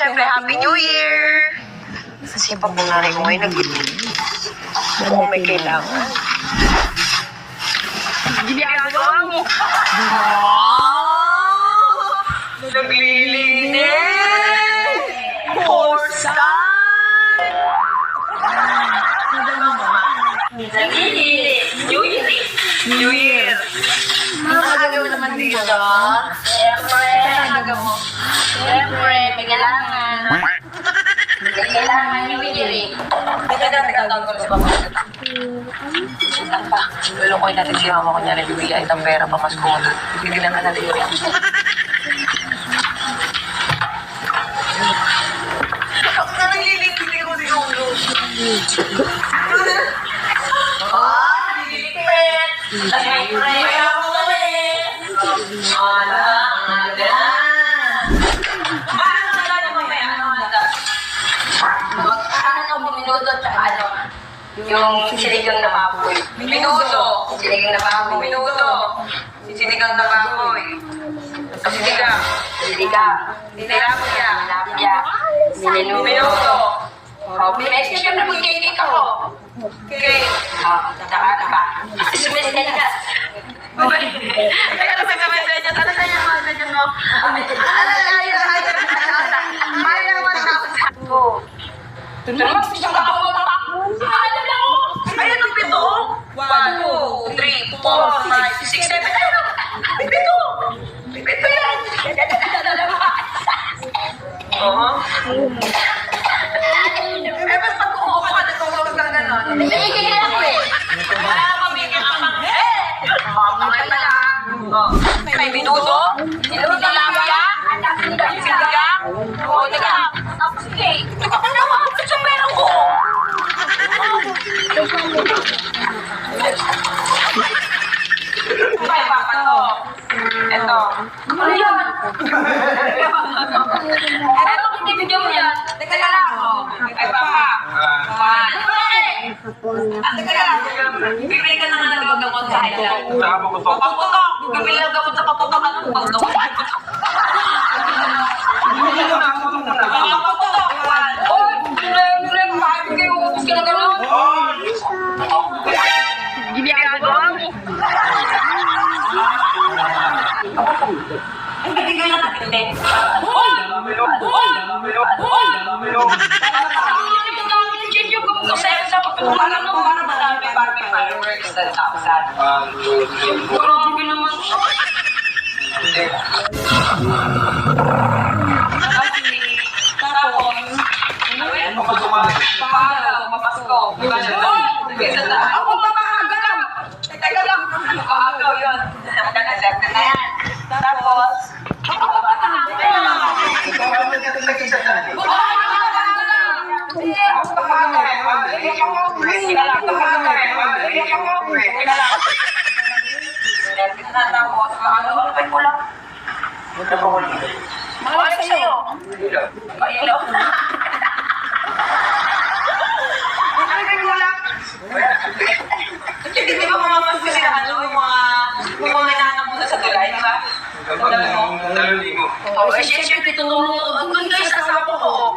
Siyempre, Happy New Year! Kasi pag bunari ko ngayon, nag Kung may kailangan. Ginagawa mo. Naglilinis! Horsan! Naglilinis! New Year! New Year! Ano gagawin naman dito? Siyempre, ano mo? Siyempre, may kailangan. May kailangan Year eh. Teka na, teka na, teka na. Lang pa. Lulukoy natin si mama ko niya. Nagbibigay ng pera pa mas kung Bibigyan na natin yun. Na naglilipit ko si Ano ang minuto tsaka ano? Yung sinigang na baboy. Minuto. Sinigang na baboy. Minuto. Sinigang na baboy. Sinigang. Sinigang. Tilapia. Tilapia. Minuto. Minuto. Oh, may siyempre may cake ako. Cake. Ah, tsaka ano ba? Sumisend ka. Teka lang, may message. Ano kaya yung message mo? Ay, ay, ay, ay, ay, naman ako. Tumakas siya Oo. Eh, ba't pag kumuha ka na huwag ka ganon? Bibigyan ka lang eh. Wala ka mabigyan ka pang eh. Mamay pa lang. Oh. May minuto. Minuto lang ya. Sinigang. Oo, teka. Tapos cake. Teka ka naman. Ba't yung ko? Ay, papa to. Ito. Ano Ito, hindi video mo yan. Teka lang. oh. Ay, papa. One. Ah, teka lang. Bibili ka na nga ng gamot sa kanya. Pagputok. Bibili ng gamot sa pagputok. Anong paggamot? Pagputok. One. Oy, bibili, bibili. Bakit kayo ubus ka na gano'n? Ginagawa mo. Ang bibigyan na natin din. Hoy! Hoy! Hoy! Grabe naman siya. Tapos, ano Paano? Mapasko. Isa na. Ako makakaga lang. Teka lang. Makakaga yun. Nakaset na yan. Tapos, ako makakaga lang. Mahal sa'yo. Pailaw. Nakakagin mo lang. Hindi ba mamamas kasi ano, yung mga, yung mga nananapunta sa tulay, di ba? Oo, eh, syempre, tinulong mo. Ang ganda yung asawa ko.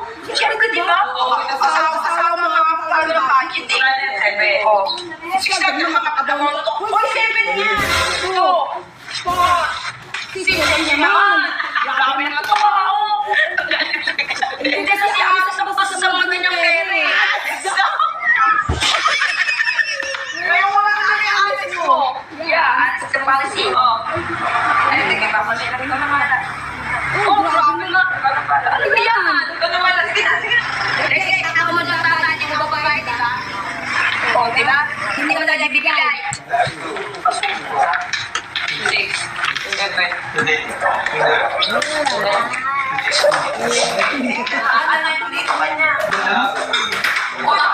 Oh. Six lang yung makakadawa mo. Uy, seven niya. Two, four, six, yan. Grabe na Seven. Ano na yung dito ba niya? Wala, wala na